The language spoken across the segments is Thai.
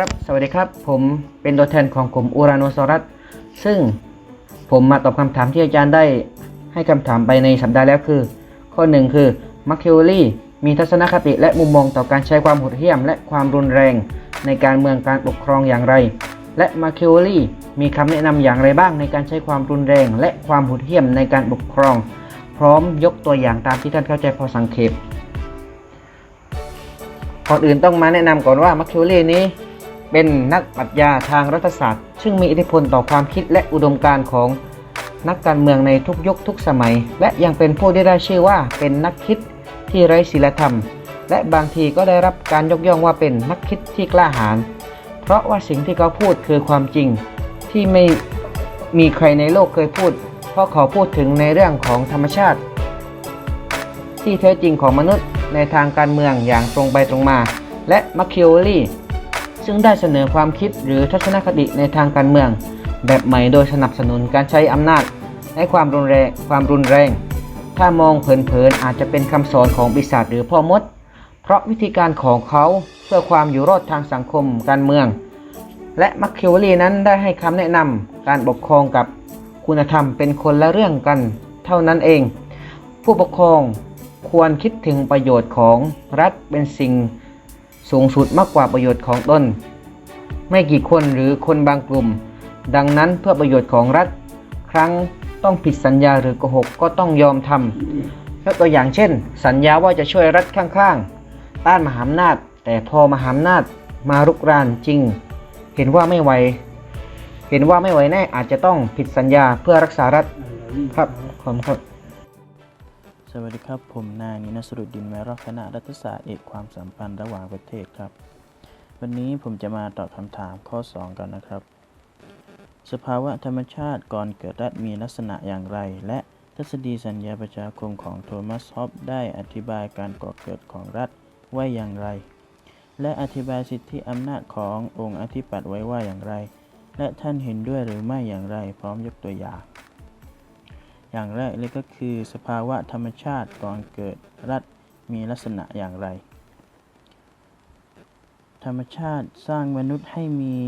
ครับ สวัสดีครับ ผมเป็นตัวแทนของกลุ่มอูราโนซอรัส ซึ่งผมมาตอบคำถามที่อาจารย์ได้ให้คำถามไปในสัปดาห์แล้วคือ ข้อหนึ่งคือมัคคิวรีมีทัศนคติและมุมมองต่อการใช้ความโหดเหี้ยม และความรุนแรง ในการเมืองการปกครองอย่างไร และมาคิวรีมีคำแนะนำอย่างไรบ้างในการใช้ความรุนแรง และความโหดเหี้ยมในการปกครอง พร้อมยกตัวอย่างตามที่ท่านเข้าใจพอสังเขปก่อนอื่นต้องมาแนะนำก่อนว่ามัคคิวรีนี้ เป็นนักปรัชญาทางรัฐศาสตร์ ซึ่งมีอิทธิพลต่อความคิดและอุดมการณ์ของนักการเมืองในทุกยุคทุกสมัย และยังเป็นผู้ที่ได้ชื่อว่าเป็นนักคิดที่ไร้ศีลธรรม และบางทีก็ได้รับการยกย่องว่าเป็นนักคิดที่กล้าหาญเพราะว่าสิ่งที่เขาพูดคือความจริงที่ไม่มีใครในโลกเคยพูด เพราะเขาพูดถึงในเรื่องของธรรมชาติ ที่แท้จริงของมนุษย์ในทางการเมืองอย่างตรงไปตรงมา และมัคคิวรี ซึ่งได้เสนอความคิดหรือทัศนคติในทางการเมือง แบบใหม่โดยสนับสนุนการใช้อำนาจและความรุนแรงความรุนแรง ถ้ามองเผินๆอาจจะเป็นคำสอนของปีศาจหรือพ่อมด เพราะวิธีการของเขาเพื่อความอยู่รอดทางสังคมการเมือง และมัคคิวรีนั้นได้ให้คำแนะนำการปกครองกับคุณธรรมเป็นคนละเรื่องกันเท่านั้นเอง ผู้ปกครองควรคิดถึงประโยชน์ของรัฐเป็นสิ่ง สูงสุดมากกว่าประโยชน์ของตนไม่กี่คนหรือคนบางกลุ่ม ดังนั้นเพื่อประโยชน์ของรัฐ ครั้งต้องผิดสัญญาหรือโกหกก็ต้องยอมทำยกตัวอย่างเช่น สัญญาว่าจะช่วยรัฐข้างๆ ต้านมหาอำนาจ แต่พอมหาอำนาจมารุกรานจริง เห็นว่าไม่ไหวเห็นว่าไม่ไหวแน่อาจจะต้องผิดสัญญาเพื่อรักษารัฐครับขอบคุณครับ สวัสดีครับ ผมนายนินสรุดดินแมรอกคณะรัฐศาสตร์เอกความสัมพันธ์ระหว่างประเทศครับ วันนี้ผมจะมาตอบคำถามข้อ 2 กันนะครับ สภาวะธรรมชาติก่อนเกิดรัฐมีลักษณะอย่างไร และทฤษฎีสัญญาประชาคมของโทมัสฮอปได้อธิบายการก่อเกิดของรัฐไว้อย่างไร และอธิบายสิทธิอำนาจขององค์อธิปัตย์ไว้ว่าอย่างไร และท่านเห็นด้วยหรือไม่อย่างไร พร้อมยกตัวอย่าง อย่างแรกเลยก็คือสภาวะธรรมชาติก่อนเกิดรัฐมีลักษณะอย่างไร ธรรมชาติสร้างมนุษย์ให้มี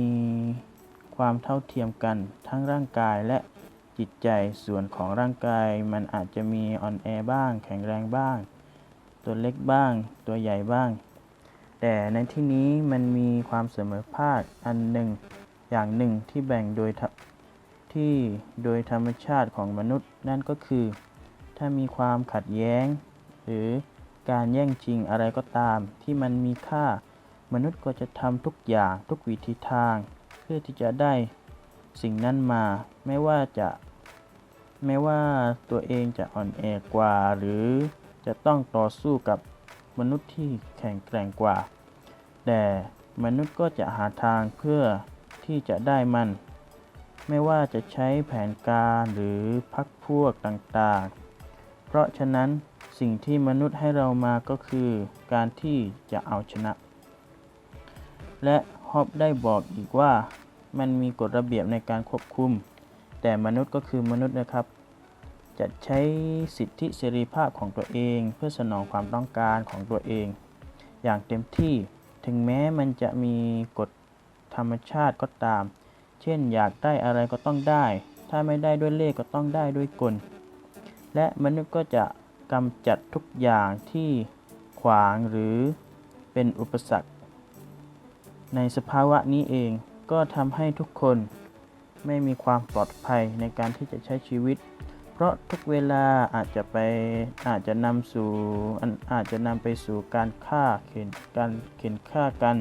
ความเท่าเทียมกันทั้งร่างกายและจิตใจส่วนของร่างกายมันอาจจะมีอ่อนแอบ้าง แข็งแรงบ้าง ตัวเล็กบ้าง ตัวใหญ่บ้าง แต่ในที่นี้มันมีความเสมอภาคอันหนึ่งอย่างหนึ่งที่แบ่งโดย ที่โดยธรรมชาติของมนุษย์นั่นก็คือ ถ้ามีความขัดแย้ง หรือการแย่งชิงอะไรก็ตาม ที่มันมีค่า มนุษย์ก็จะทำทุกอย่างทุกวิธีทาง เพื่อที่จะได้สิ่งนั้นมา ไม่ว่าจะไม่ว่าตัวเองจะอ่อนแอกว่า หรือจะต้องต่อสู้กับมนุษย์ที่แข็งแกร่งกว่า แต่มนุษย์ก็จะหาทางเพื่อที่จะได้มัน ไม่ว่าจะใช้แผนการหรือพักพวกต่างๆ เพราะฉะนั้นสิ่งที่มนุษย์ให้เรามาก็คือการที่จะเอาชนะ และฮอบได้บอกอีกว่ามันมีกฎระเบียบในการควบคุม แต่มนุษย์ก็คือมนุษย์นะครับ จะใช้สิทธิเสรีภาพของตัวเอง เพื่อสนองความต้องการของตัวเอง อย่างเต็มที่ถึงแม้มันจะมีกฎธรรมชาติก็ตาม เช่น อยากได้อะไรก็ต้องได้ ถ้าไม่ได้ด้วยเลขก็ต้องได้ด้วยกล และมนุษย์ก็จะกำจัดทุกอย่างที่ขวางหรือเป็นอุปสรรค ในสภาวะนี้เองก็ทำให้ทุกคนไม่มีความปลอดภัยในการที่จะใช้ชีวิต เพราะทุกเวลาอาจจะไปอาจจะนำสู่อันอาจจะนำไปสู่การฆ่าเข็นการเข็นฆ่ากัน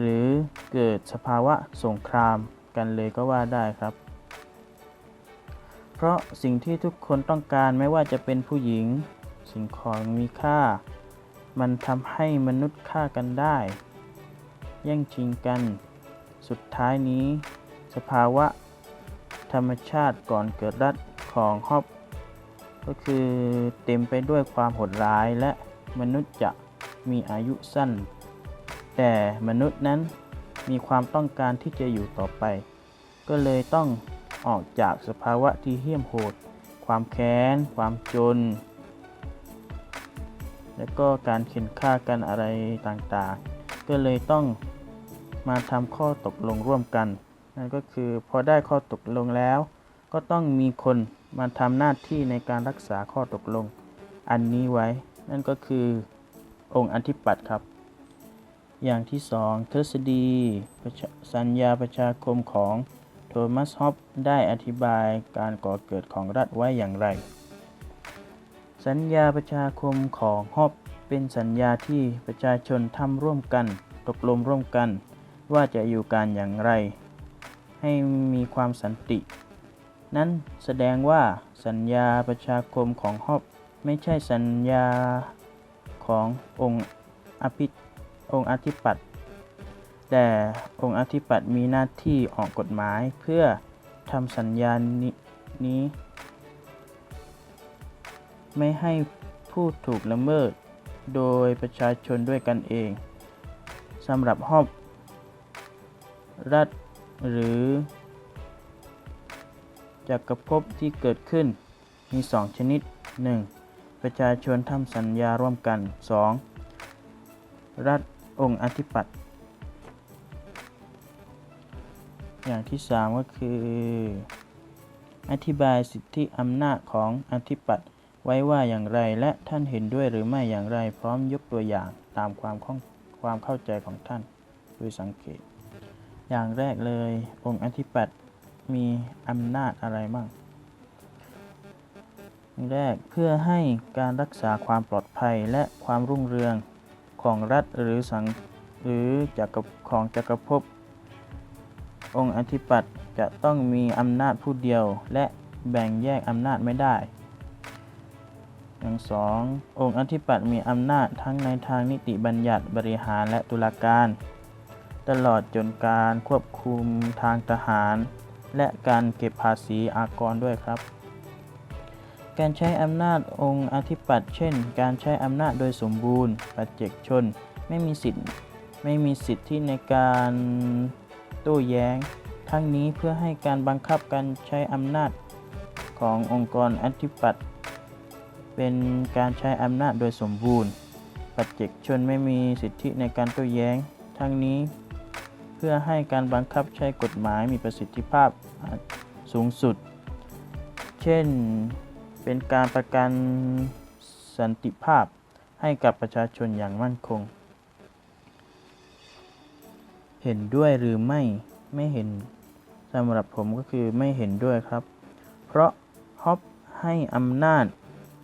หรือเกิดสภาวะสงครามกันเลยก็ว่าได้ครับ เพราะสิ่งที่ทุกคนต้องการไม่ว่าจะเป็นผู้หญิง สิ่งของมีค่า มันทำให้มนุษย์ฆ่ากันได้ แย่งชิงกัน สุดท้ายนี้ สภาวะ ธรรมชาติก่อนเกิดรัฐของฮอบก็คือเต็มไปด้วยความโหดร้ายและมนุษย์จะมีอายุสั้น แต่มนุษย์นั้นมีความต้องการที่จะอยู่ต่อไป ก็เลยต้องออกจากสภาวะที่เหี้ยมโหด ความแค้น ความจน และก็การเข็นฆ่ากันอะไรต่างๆ ก็เลยต้องมาทำข้อตกลงร่วมกัน นั่นก็คือพอได้ข้อตกลงแล้ว ก็ต้องมีคนมาทำหน้าที่ในการรักษาข้อตกลง อันนี้ไว้ นั่นก็คือองค์อธิปัตย์ครับ อย่างที่สองทฤษฎีสัญญาประชาคมของโทมัสฮอปได้อธิบายการก่อเกิดของรัฐไว้อย่างไร สัญญาประชาคมของฮอปเป็นสัญญาที่ประชาชนทำร่วมกัน ตกลงร่วมกัน ว่าจะอยู่กันอย่างไร ให้มีความสันติ นั้นแสดงว่าสัญญาประชาคมของฮอปไม่ใช่สัญญาขององค์อภิ องค์อธิปัตย์แต่องค์อธิปัตย์มีหน้าที่ออกกฎหมายเพื่อทำสัญญานินี้ ไม่ให้ผู้ถูกละเมิดโดยประชาชนด้วยกันเองสำหรับฮอบรัฐหรือจักรภพที่เกิดขึ้นมี 2 ชนิด 1. ประชาชนทำสัญญาร่วมกัน 2. รัฐ องค์อธิปัตย์อย่างที่ 3 ก็คือ อธิบายสิทธิอำนาจของอธิปัตย์ไว้ว่าอย่างไรและท่านเห็นด้วยหรือไม่อย่างไรพร้อมยกตัวอย่างตามความข้องความเข้าใจของท่านโดยสังเกต อย่างแรกเลย องค์อธิปัตย์มีอำนาจอะไรบ้างอย่างแรกเพื่อให้การรักษาความปลอดภัยและความรุ่งเรือง ของรัฐหรือสังหรือจักรของจักรภพองค์อธิปัตย์จะต้องมีอำนาจผู้เดียว และแบ่งแยกอำนาจไม่ได้ อย่างสององค์อธิปัตย์มีอำนาจทั้งในทางนิติบัญญัติบริหารและตุลาการ ตลอดจนการควบคุมทางทหาร และการเก็บภาษีอากรด้วยครับ การใช้อำนาจองค์อธิปัตย์เช่น การใช้อำนาจโดยสมบูรณ์ ปัจเจกชน ไม่มีสิทธิ์ไม่มีสิทธิในการโต้แย้ง ทั้งนี้เพื่อให้การบังคับการใช้อำนาจขององค์กรอธิปัตย์เป็นการใช้อำนาจโดยสมบูรณ์ ปัจเจกชนไม่มีสิทธิในการโต้แย้ง ทั้งนี้เพื่อให้การบังคับใช้กฎหมายมีประสิทธิภาพสูงสุด เช่น เป็นการประกันสันติภาพให้กับประชาชนอย่างมั่นคง เห็นด้วยหรือไม่ไม่เห็นสำหรับผมก็คือไม่เห็นด้วยครับ เพราะฮอปให้อำนาจ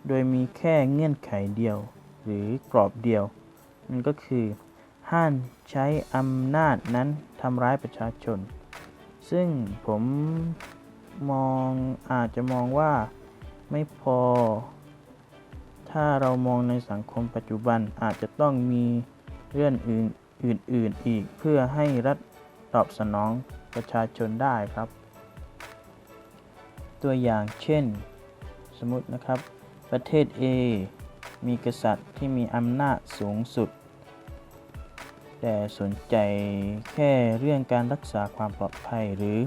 โดยมีแค่เงื่อนไขเดียว หรือกรอบเดียว นั่นก็คือ ห้ามใช้อำนาจนั้นทำร้ายประชาชน ซึ่งผมมองอาจจะมองว่า ไม่พอ ถ้าเรามองในสังคมปัจจุบันอาจจะต้องมีเรื่องอื่นอื่นๆอีกเพื่อให้รัฐตอบสนองประชาชนได้ครับ ตัวอย่างเช่น สมมตินะครับ ประเทศ A มีกษัตริย์ที่มีอำนาจสูงสุด แต่สนใจแค่เรื่องการรักษาความปลอดภัยหรือ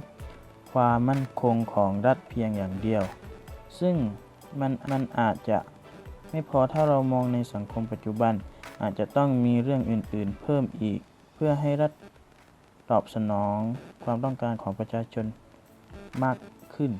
ความมั่นคงของรัฐเพียงอย่างเดียว ซึ่งมันมันอาจจะไม่พอถ้าเรามองในสังคมปัจจุบัน อาจจะต้องมีเรื่องอื่น ๆ เพิ่มอีก เพื่อให้รัฐตอบสนองความต้องการของประชาชนมากขึ้น